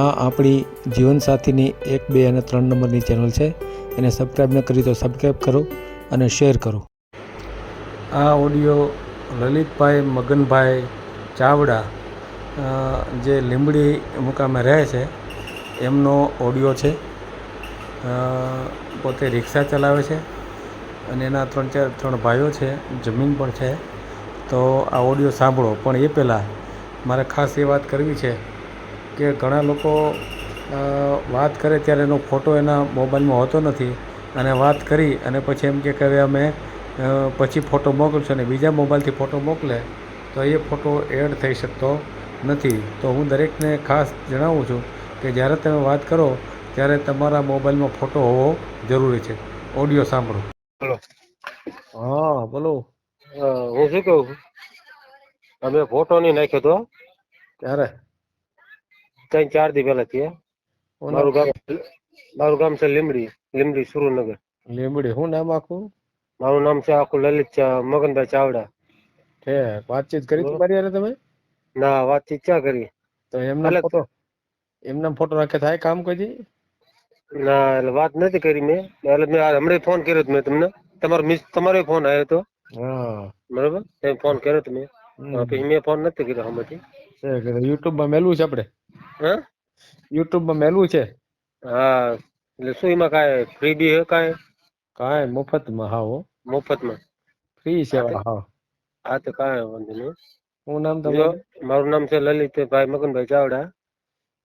આ આપણી જીવનસાથીની એક, બે અને ત્રણ નંબરની ચેનલ છે. એને સબસ્ક્રાઈબ ન કરી તો સબસ્ક્રાઈબ કરો અને શેર કરો. આ ઓડિયો લલિતભાઈ મગનભાઈ ચાવડા જે લીંબડી મુકામે રહે છે, એમનો ઓડિયો છે. પોતે રિક્ષા ચલાવે છે અને એના ત્રણ ચાર, ત્રણ ભાઈઓ છે, જમીન પણ છે. તો આ ઓડિયો સાંભળો. પણ એ પહેલાં મારે ખાસ એ વાત કરવી છે કે ઘણા લોકો વાત કરે ત્યારે એનો ફોટો એના મોબાઈલમાં હોતો નથી અને વાત કરી અને પછી એમ કે કે હવે અમે પછી ફોટો મોકલશું અને બીજા મોબાઈલથી ફોટો મોકલે તો એ ફોટો એડ થઈ શકતો નથી. તો હું દરેકને ખાસ જણાવું છું કે જ્યારે તમે વાત કરો ત્યારે તમારા મોબાઈલમાં ફોટો હોવો જરૂરી છે. ઓડિયો સાંભળો. હલો હા બોલો. હું શું કહું તમે ફોટો નહીં નાખ્યો તો? ક્યારે? ત્રણ ચાર દી પહેલા થી મારું ગામ મારું ગામ છે લીમડી લીમડી સુરેન્દ્રનગર લીંબડી શું નામ આખું મારું નામ છે આખું લલિત ચા- મગનભાઈ ચાવડા છે વાતચીત કરી તમારી હારે તમે ના વાતચીત ક્યાં કરી તો એમના અલગ. ફોટો એમના ફોટો રાખે થાય કામ કોઈ દી? ના એટલે વાત નથી કરી મેં એટલે મેં આ હમણાં ફોન કર્યો તો મેં તમને તમારો મિસ તમારો ફોન આવ્યો હતો હા બરોબર તમે ફોન કર્યો તો મેં હમ. અ, પછી મેં ફોન નથી કર્યો હમણાંથી છે કે YouTube માં મેલવું છે આપણે હા? YouTube માં મેલું છે. હા એટલે શું એમાં કાંઈ ફ્રી બી હે કાંઈ? કાંઈ મફતમાં હા હો. મફતમાં? ફ્રી સેવા હા હા. તો કાંઈ વાંધો નહીં હું. નામ તમારું? મારું નામ છે લલિતભાઈ મગનભાઈ ચાવડા.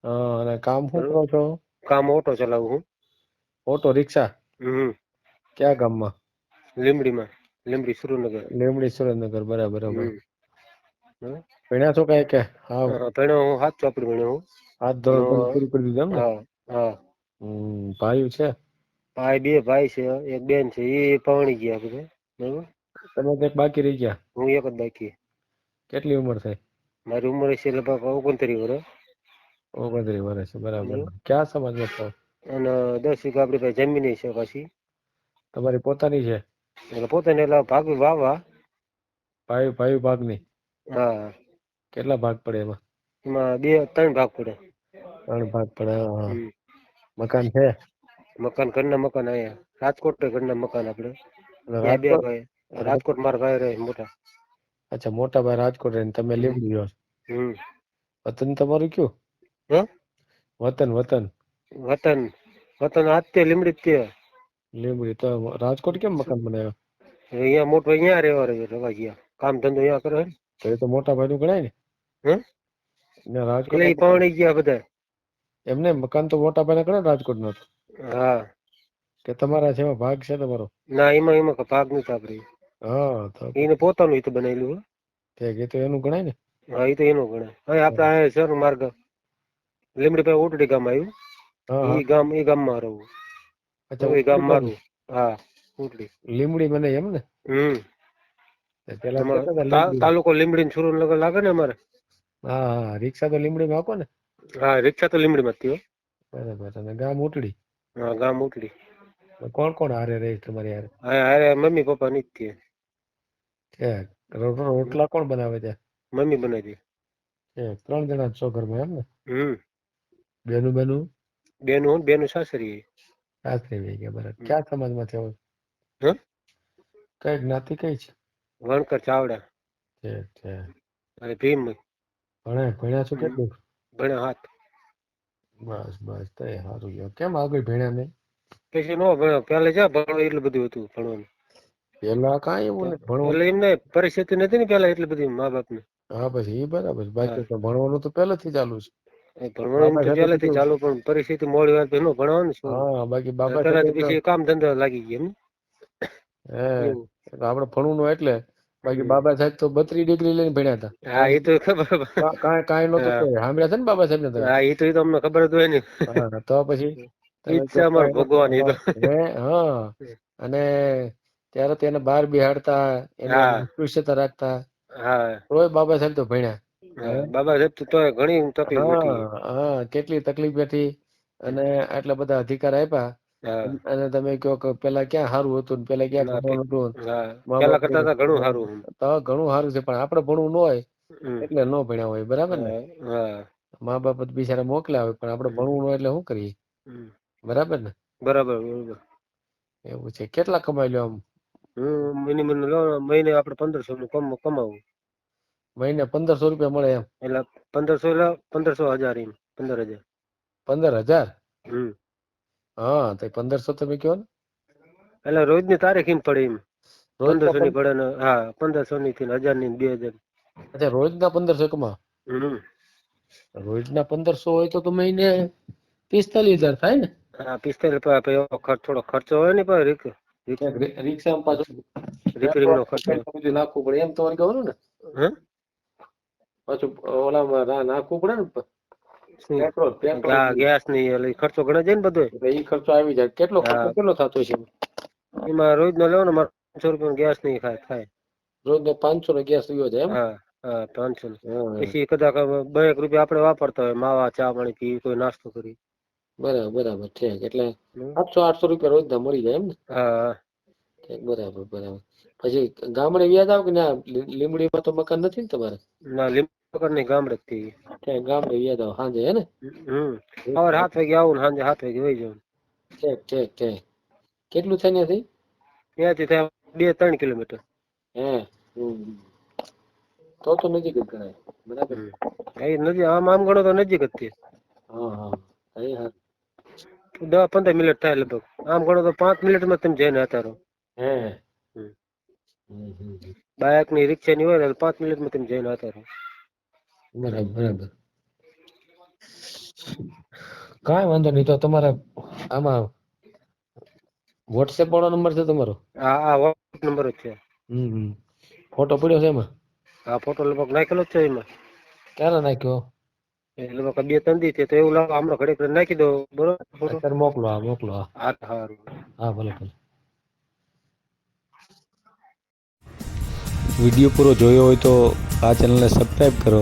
હા અને કામ શું કરો છો? કામ ઓટો ચલાવું હું. Auto rickshaw? હમ. કયા ગામમાં? લીમડીમાં લીમડી સુરેન્દ્રનગર. લીમડી સુરેન્દ્રનગર બરાબર. ભણ્યા છો કઈ કે? હા. ભણ્યો હું હાથ ચોપડી ભણ્યો હું. હાથ ધોરણ પૂરું કરી દીધું એમ હા હા. ભાઈ છે? ભાઈ બે ભાઈ છે એક બેન છે એ પવણી ગયા બધે બરોબર? તમે કંઈક બાકી રહી ગયા? હું એક જ બાકી. કેટલી ઉંમર થઈ? મારી ઉંમર છે લગભગ ઓગણત્રીસ વર્ષ. ઓગણત્રીસ વર્ષ બરાબર. ક્યાં સમાજમાં છો? અને દસ વીઘા આપણી પાસે જમીન છે પાછી. તમારી પોતાની છે? એટલે પોતાની એટલે ભાગ વાવવા. ભાઈ ભાઈ ભાગની? હા. કેટલા ભાગ પડે એમાં? એમાં બે ત્રણ ભાગ પડે. ત્રણ ભાગ પડે હા. મકાન છે? મકાન ઘરના મકાન અહીંયા. રાજકોટ ઘરના મકાન આપણે. બે રાજકોટ? ભાઈ. રાજકોટ મારા ભાઈ રહે મોટા. અચ્છા મોટા ભાઈ રાજકોટ રહે તમે. લીંબડી રહો. હમ. વતન તમારું કયું? હે? વતન વતન. વતન. વતન આજ તે લીમડી જ તે. લીમડી તો રાજકોટ કેમ મકાન બનાવ્યો? અહીંયા મોટો અહીંયા રહેવા રહ્યો રહેવા ગયા. કામ ધંધો અહીંયા કરે તો એ તો મોટા ભાઈ નું ગણાય ને. હે? ને રાજકોટ એ ગયા બધા એમને મકાન તો મોટા ભાઈ ગણાય ને રાજકોટ નો હા. કે તમારા જેવા ભાગ છે તમારો? ના એમાં એમાં ભાગ નથી આપણે હા તો એને પોતાનું તો બનાવેલું તે કે એ તો એનું ગણાય ને? હા એ તો એનું ગણાય. હવે આપણે આ સર માર્ગ? લીમડી પાસે ઓટડી ગામ આવ્યું. હા એ ગામ એ ગામમાં રહું. અચ્છા એ ગામ મારું હા ઓટડી. લીમડી મને એમ ને? હમ. તાલુકો લીમડી ને નગર લાગે ને અમારે? હા રિક્ષા તો લીમડી માં આપો ને. હા રિક્ષા તો લીમડી માં થયો બરાબર અને ગામ ઉટડી હા ગામ ઉટડી કોણ કોણ હારે રહે છે તમારી હારે? હા અરે મમ્મી પપ્પા ની જ રો- રોટલા કોણ બનાવે છે? મમ્મી બનાવી દે. ત્રણ જણા છો ઘરમાં એમ ને? હમ. બેનું બેનું? બેનું હું બેનું સાસરી સાસરી ગયા બરાબર. ક્યાં ક્યાં સમાજમાં થયો હમ કઈ જ્ઞાતિ કઈ છે? વણકર ચાવડા. ઠીક ઠીક અને ભીમ. ભણે ભણ્યા છો કેટલું? ભણ્યા હાથ. બસ બસ તો એ સારું ગયો. કેમ આગળ ભણ્યા નહીં? પછી નો ભણ્યો. પેલે જ્યાં ભણવા એટલું બધું હતું ભણવાનું. પેલા કાંઈ એવું નહીં ભણવાનું. એટલે એમને પરિસ્થિતિ નથી ને પેલા એટલી બધી મા બાપ ને હા પછી એ બરાબર. બાકી તો ભણવાનું તો પહેલેથી ચાલુ છે. ભણવાનું તો પહેલેથી ચાલુ પણ પરિસ્થિતિ મોડી વાર પછી ભણવાનું છે. હા બાકી બાબા પછી કામ ધંધા લાગી ગયા એમ. આપણે ભણવું એટલે બાકી બાબા સાહેબ તો બત્રી ડિગ્રી લઈને ભણ્યા હતા. હા એ તો ખબર કાંઈ કાંઈ નતો સાંભળ્યા છે ને બાબા સાહેબ ને હા એ તો એ તો અમને ખબર જ હોય ને. તો પછી ઈચ્છા અમારે ભગવાન એ તો. હા અને ત્યારે તેને બહાર બિહાડતા એને હા. રાખતા. હા. તોય બાબા સાહેબ તો ભણ્યા. બાબા સાહેબ તો ઘણી તકલીફ હા કેટલી તકલીફ હતી. અને આટલા બધા અધિકાર આપ્યા. અને તમે કહો કે પેલા ક્યાં સારું હતું પેલા ક્યાં ભણવાનું હતું પેલા કરતા તો ઘણું સારું તો ઘણું સારું છે પણ આપણે ભણવું ન હોય એટલે ન ભણ્યા હોય બરાબર ને? મા બાપ બિચારા મોકલ્યા હોય પણ આપણે ભણવું ન હોય એટલે શું કરીએ? બરાબર ને? બરાબર બરાબર. એવું છે. કેટલા કમાઈ લ્યો આમ? મિનિમમ લો મહિને આપણે પંદરસો નું કમ કમાવું. મહિને પંદરસો રૂપિયા મળે એમ? એટલે પંદરસો એટલે પંદરસો હજાર એમ પંદર હજાર. પંદર હજાર? હમ. હા તો પંદરસો તમે કહો ને. એટલે રોજની તારીખ એમ પડે એમ. રોજ પંદરસો ની પડે હા પંદરસો ની થી હજારની બે હજાર. અચ્છા રોજના પંદરસો કમા રોજ ના પંદરસો હોય તો તો મહિને પિસ્તાલીસ હજાર થાય ને. હા પિસ્તાલીસ ખર્ચ થોડો ખર્ચો હોય ને પણ રીક રિક્ષામાં પાછું રિપેરિંગ નો ખર્ચો બધું નાખવું પડે એમ તમારે કહો ને? હે? પાછું ઓલામાં નાખવું પડે ને? Petrol petrol. ગેસની એટલે ખર્ચો ઘણો જાય ને બધો? એટલે ઈ ખર્ચો આવી જાય. કેટલો ખર્ચો કેટલો થતો છે? એમાં રોજ નો લેવો ને પાંચસો રૂપિયા ગેસ નહીં ખાય થાય રોજ પાંચસો નો ગેસ લીધો છે એમ? હા હા પાંચસો પછી કદાચ બે એક રૂપિયા આપણે વાપરતા હોય માવા ચા પાણી પી કોઈ નાસ્તો કરી. બરાબર બરાબર છે એટલે આઠસો આઠસો રૂપિયા રોજ ના મળી જાય એમ ને? હા. બરાબર બરાબર. પછી ગામડે વ્યાજ આવ કે ના? લી- લીંબડીમાં તો મકાન નથી ને તમારે? ના લીંબુ વગરની ગામડે જ થી ઠીક, ગામડે વ્યાજ આવ સાંજે હે ને? હમ. સવારે સાત વાગે આવું ને સાંજે સાત વાગે વહી જવું ઠીક ઠીક ઠીક. કેટલું થાય ત્યાંથી? ત્યાંથી થાય બે ત્રણ કિલોમીટર. હે તો તો નજીક જ ગણાય. બરાબર. એ નજીક આમ આમ ગણો તો નજીક જ છે. હા હા. એ હા. દસ પંદર મિનિટ થાય લગભગ. આમ ગણો તો પાંચ મિનિટમાં તમે જઈને હતા રહો. હે. બાઇકની રિક્ષા ની હોય ને મિનિટ પાંચ મિનિટમાં તમે જઈને હતા રહો. બરાબર બરાબર. કાંઈ વાંધો નહીં તો તમારે આમાં વોટ્સએપ વાળો નંબર છે તમારો? હા હા વોટ્સઅપ નંબર જ છે. હમ. ફોટો પડ્યો છે એમાં? હા ફોટો લગભગ નાખેલો જ છે એમાં. ક્યારે નાખ્યો? એ લગભગ બે ત્રણ દી છે તો એવું લાવો હમણાં ઘડીક ઘડે નાખી દો બરોબર? ફોટો. મોકલો હા મોકલો હા. હા હા ભલે ભલે. વીડિયો પૂરો જોયો હોય તો આ ચેનલને સબસ્ક્રાઈબ કરો.